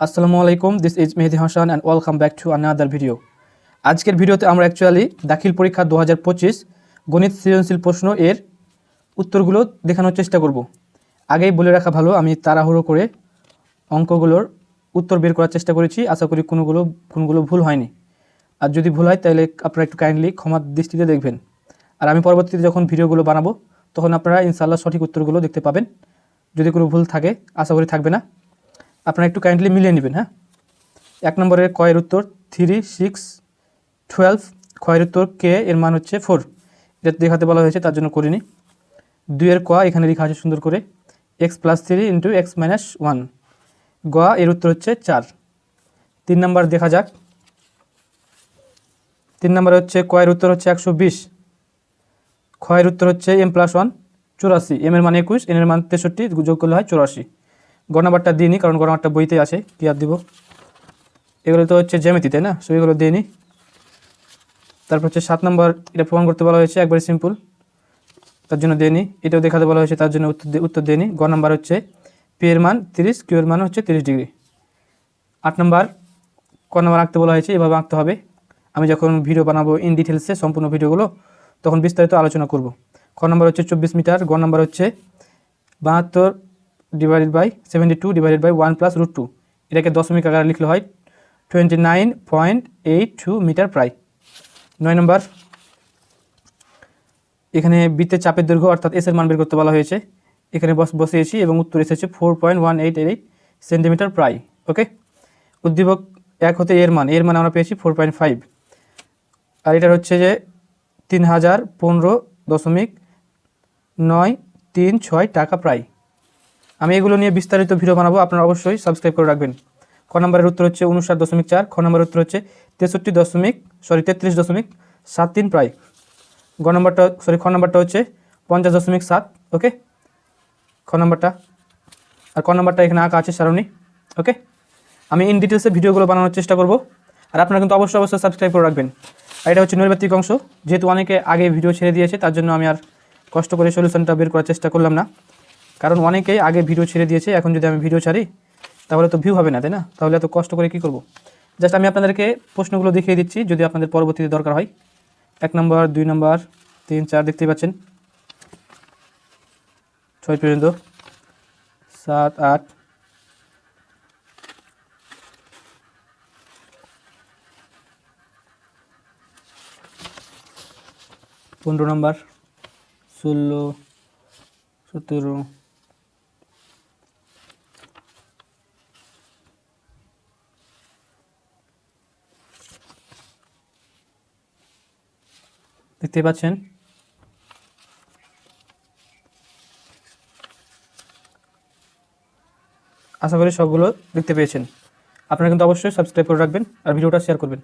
আসসালামু আলাইকুম this is Mehedi Hasan and welcome back to another video আজকের ভিডিওতে আমরা অ্যাকচুয়ালি দাখিল পরীক্ষা দু হাজার পঁচিশ গণিত সৃজনশীল প্রশ্ন এর উত্তরগুলো দেখানোর চেষ্টা করব। আগেই বলে রাখা ভালো, আমি তাড়াহুড়ো করে অঙ্কগুলোর উত্তর বের করার চেষ্টা করেছি, আশা করি কোনোগুলো, কোনগুলো ভুল হয়নি। আর যদি ভুল হয় তাহলে আপনারা একটু কাইন্ডলি ক্ষমার দৃষ্টিতে দেখবেন। আর আমি পরবর্তীতে যখন ভিডিওগুলো বানাবো, তখন আপনারা ইনশাল্লাহ সঠিক উত্তরগুলো দেখতে পাবেন। যদি কোনো ভুল থাকে, আশা করি থাকবে না। আপনারা একটু কাইন্ডলি মিলিয়ে নেবেন হ্যাঁ? এক নম্বরের কয়ের উত্তর থ্রি সিক্স টুয়েলভ কয়ের উত্তর কে এর মান হচ্ছে ফোর এটা দেখাতে বলা হয়েছে, তার জন্য করিনি। দুইয়ের ক এখানে লেখা আছে সুন্দর করে x plus three into x minus one গ এর উত্তর হচ্ছে চার। তিন নম্বর দেখা যাক। তিন নম্বর হচ্ছে কয়ের উত্তর হচ্ছে একশো বিশ। ক্ষয়ের উত্তর হচ্ছে এম প্লাস ওয়ান চুরাশি। এম এর মান একুশ এন এর মান তেষট্টি, যোগ করলে হয় চুরাশি। গণনাবারটা দিইনি কারণ গণনাবারটা বইতে আছে কি আর দিব। এগুলো তো হচ্ছে জ্যামিতি, তাই না? সো এগুলো দিইনি তারপর হচ্ছে সাত নম্বর, এটা প্রমাণ করতে বলা হয়েছে, একবারে সিম্পল তার জন্য দেয়নি এটাও দেখাতে বলা হয়েছে, তার জন্য উত্তর উত্তর দেয়নি গ নাম্বার হচ্ছে পি এর মান তিরিশ কিউ এর মান হচ্ছে তিরিশ ডিগ্রি। আট নম্বর, ক নম্বর আঁকতে বলা হয়েছে, এভাবে আঁকতে হবে। আমি যখন ভিডিও বানাবো ইন ডিটেলসে সম্পূর্ণ ভিডিওগুলো তখন বিস্তারিত আলোচনা করব। খ নম্বর হচ্ছে চব্বিশ মিটার গ নম্বর হচ্ছে বাহাত্তর divided by seventy two divided by one plus root two এটাকে দশমিক আকারে লিখলে হয় twenty nine point eight two metre প্রায়। নয় নম্বর, এখানে বৃত্তের চাপের দৈর্ঘ্য অর্থাৎ এস এর মান বের করতে বলা হয়েছে। এখানে বস বসিয়েছি এবং উত্তর এসেছে four point one eight eight centimetre প্রায় ওকে উদ্দীপক এক হতে এর মান এর মান আমরা পেয়েছি ফোর পয়েন্ট ফাইভ আর এটার হচ্ছে যে তিন হাজার পনেরো দশমিক নয় তিন ছয় টাকা প্রায়। আমি এগুলো নিয়ে বিস্তারিত ভিডিও বানাবো, আপনারা অবশ্যই সাবস্ক্রাইব করে রাখবেন। খ নম্বরের উত্তর হচ্ছে উনষাট দশমিক চার, খ নম্বরের উত্তর হচ্ছে তেষট্টি দশমিক সরি তেত্রিশ দশমিক সাত তিন প্রায়। গ নম্বরটা সরি খ নম্বরটা হচ্ছে পঞ্চাশ দশমিক সাত ওকে খ নম্বরটা, আর ক নম্বরটা এখানে আঁকা আছে সারণী ওকে আমি ইন ডিটেলসে ভিডিওগুলো বানানোর চেষ্টা করব, আর আপনারা কিন্তু অবশ্যই অবশ্যই সাবস্ক্রাইব করে রাখবেন। আর এটা হচ্ছে নৈর্ব্যক্তিক অংশ, যেহেতু অনেকে আগে ভিডিও ছেড়ে দিয়েছে, তার জন্য আমি আর কষ্ট করে সলিউশনটা বের করার চেষ্টা করলাম না। কারণ অনেকেই আগে ভিডিও ছেড়ে দিয়েছে, এখন যদি আমি ভিডিও ছাড়ি, তাহলে তো ভিউ হবে না, তাই না? তাহলে এত কষ্ট করে কী করব? জাস্ট আমি আপনাদেরকে প্রশ্নগুলো দেখিয়ে দিচ্ছি, যদি আপনাদের পরবর্তীতে দরকার হয়। এক নম্বর দুই নম্বর তিন, চার, দেখতেই পাচ্ছেন। ছয় পর্যন্ত। সাত, আট। পনেরো নম্বর ষোলো, সতেরো। দেখতে পাচ্ছেন? আশা করি সবগুলো দেখতে পেয়েছেন। আপনারা কিন্তু অবশ্যই সাবস্ক্রাইব করে রাখবেন আর ভিডিওটা শেয়ার করবেন।